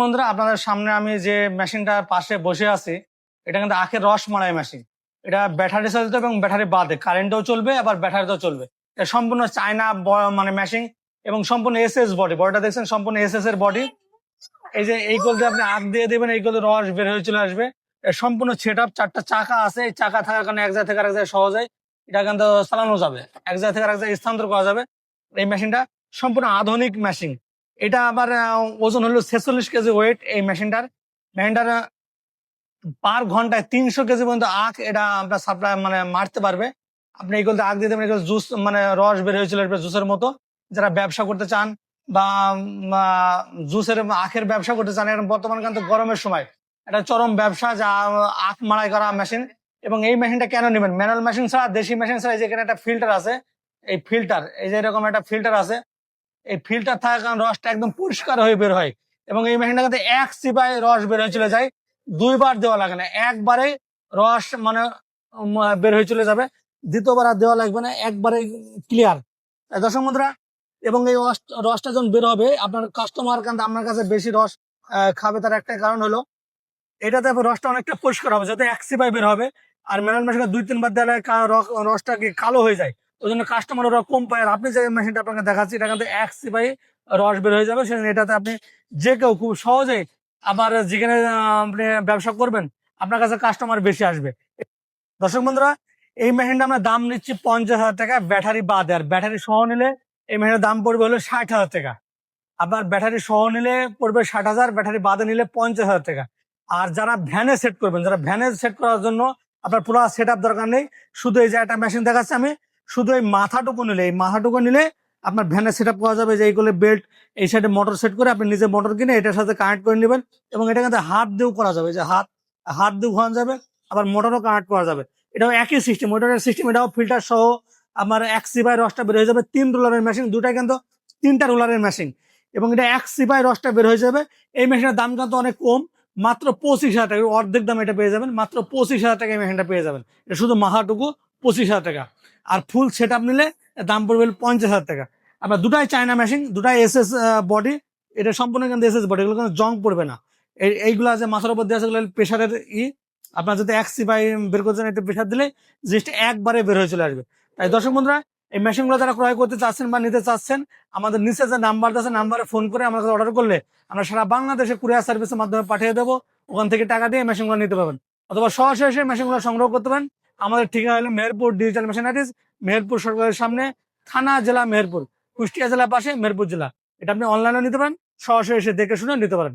বন্ধুরা, আপনাদের সামনে আমি যে মেশিনটার পাশে বসে আছি, এটা কিন্তু আখের রস মারাই মেশিন। এটা ব্যাটারি চালিত এবং ব্যাটারি বাদে। কারেন্টও চলবে, আবার ব্যাটারিতেও চলবে। এটা সম্পূর্ণ চায়না মানে মেশিন এবং সম্পূর্ণ এস এস বডি। বডিটা দেখছেন, সম্পূর্ণ এস এস এর বডি। এই যে এই কলতে আপনি আগ দিয়ে দেবেন, এই কলতে রস বের হয়ে চলে আসবে। সম্পূর্ণ সেট আপ চারটা চাকা আছে। এই চাকা থাকার কারণে এক জায়গা থেকে আরেক জায়গায় সহজে এটা কিন্তু চালানো যাবে। এক জায়গা থেকে আরেক জায়গায় স্থানান্তর করা যাবে। এই মেশিনটা সম্পূর্ণ আধুনিক মেশিন। এটা আবার ওজন হলো ছেচল্লিশ কেজি ওয়েট এই মেশিনটার মেশিনটার পার ঘন্টায় তিনশো কেজি পর্যন্ত আখ এটা আপনার সাপ্লাই মানে মারতে পারবে। আপনি এইগুলো আখ দিতে পারেন জুস মানে রস বের হয়েছিল জুসের মতো। যারা ব্যবসা করতে চান বা জুসের আখের ব্যবসা করতে চান, এখন বর্তমান কিন্তু গরমের সময়। এটা চরম ব্যবসা, যা আখ মারাই করা মেশিন এবং এই মেশিনটা কেন নেবেন? ম্যানুয়াল মেশিন ছাড়া, দেশি মেশিন ছাড়া এই যে এখানে একটা ফিল্টার আছে, এই ফিল্টার এই যে এরকম একটা ফিল্টার আছে এই ফিল্টার থাকার কারণে রসটা একদম পরিষ্কার হয়ে বের হয় এবং এই মেশিনটা কিন্তু এক সিপাই রস বের হয়ে চলে যায়। দুইবার দেওয়া লাগে না, একবারে রস মানে বের হয়ে চলে যাবে, দ্বিতীয়বার আর দেওয়া লাগবে না, একবারে ক্লিয়ার দর্শক বন্ধুরা, এবং এই রস- রসটা যখন বের হবে, আপনার কাস্টমার কিন্তু আপনার কাছে বেশি রস খাবে, তার একটা কারণ হলো, এটাতে রসটা অনেকটা পরিষ্কার হবে, যাতে এক সিপাই বের হবে, আর মেশিনে দুই তিনবার র- রসটা কি কালো হয়ে যায়। ওই জন্য কাস্টমার ওরা কম পায়। আর আপনি যে মেশিনটা আপনাকে দেখাচ্ছি, এটা কিন্তু এক সিপাই রস বের হয়ে যাবে। সেখানে এটাতে আপনি যে কেউ খুব সহজে আবার যেখানে আপনি ব্যবসা করবেন, আপনার কাছে কাস্টমার বেশি আসবে। দর্শক বন্ধুরা, এই মেশিনটা আমরা দাম নিচ্ছি পঞ্চাশ হাজার টাকা ব্যাটারি বাদে। আর ব্যাটারি সহ নিলে এই মেশিনের দাম পড়বে হলো ষাট হাজার টাকা। আবার ব্যাটারি সহ নিলে পড়বে ষাট হাজার ব্যাটারি বাদে নিলে পঞ্চাশ হাজার টাকা। আর যারা ভ্যানে সেট করবেন, যারা ভ্যানে সেট করার জন্য আপনার পুরো সেট দরকার নেই। শুধু এই যে একটা মেশিন দেখাচ্ছে আমি শুধু এই মাথাটুকু নিলে, এই মাথাটুকু নিলে আপনার ভ্যানে সেট আপ করা যাবে যে এইগুলো বেল্ট এই সাইডে মোটর সেট করে আপনি নিজে মোটর কিনে এটার সাথে কানেক্ট করে নেবেন এবং এটা কিন্তু হাত দিয়েও করা যাবে, যে হাত হাত দিয়ে ঘোরানো যাবে, আবার মোটরও কানেক্ট করা যাবে। এটাও একই সিস্টেম মোটরের সিস্টেম এটাও ফিল্টার সহ আমার এক সিপাই রসটা বের হয়ে যাবে, তিন রোলারের মেশিন দুটাই কিন্তু তিনটা রোলারের মেশিন এবং এটা এক সিপাই রসটা বের হয়ে যাবে, এই মেশিনের দাম কিন্তু অনেক কম, মাত্র পঁচিশ হাজার টাকা, অর্ধেক দাম এটা পেয়ে যাবেন, মাত্র পঁচিশ হাজার টাকা এই মেশিনটা পেয়ে যাবেন। এটা শুধু মাথাটুকু পঁচিশ হাজার টাকা। আর ফুল সেট আপ নিলে দাম পড়বে পঞ্চাশ হাজার টাকা। আপনার দুটাই চায়না মেশিন দুটাই এস এস বডি এটা সম্পূর্ণ কিন্তু এস এস বডি এগুলো কিন্তু জং পড়বে না। এই- এইগুলো আছে মাথার উপর দেওয়া আছে প্রেশারের ই। আপনার যদি এক সিপাই বের করছেন একটু প্রেশার দিলে জিনিসটা একবারে বের হয়ে চলে আসবে। তাই দর্শক বন্ধুরা, এই মেশিনগুলো যারা ক্রয় করতে চাচ্ছেন বা নিতে চাচ্ছেন, আমাদের নিচে যে নাম্বার আছে নাম্বারে ফোন করে আমার কাছে অর্ডার করলে আমরা সারা বাংলাদেশে কুরিয়ার সার্ভিসের মাধ্যমে পাঠিয়ে দেবো। ওখান থেকে টাকা দিয়ে মেশিনগুলো নিতে পারবেন। অথবা সরাসরি এসে মেশিনগুলো সংগ্রহ করতে পারেন। আমাদের ঠিকানা হলো মেহেরপুর ডিজিটাল মেশিনারিজ মেহেরপুর সরকারের সামনে, থানা জেলা মেহেরপুর, কুষ্টিয়া জেলার পাশে মেহেরপুর জেলা। এটা আপনি অনলাইনে নিতে পারেন, সরাসরি এসে দেখে শুনে নিতে পারেন।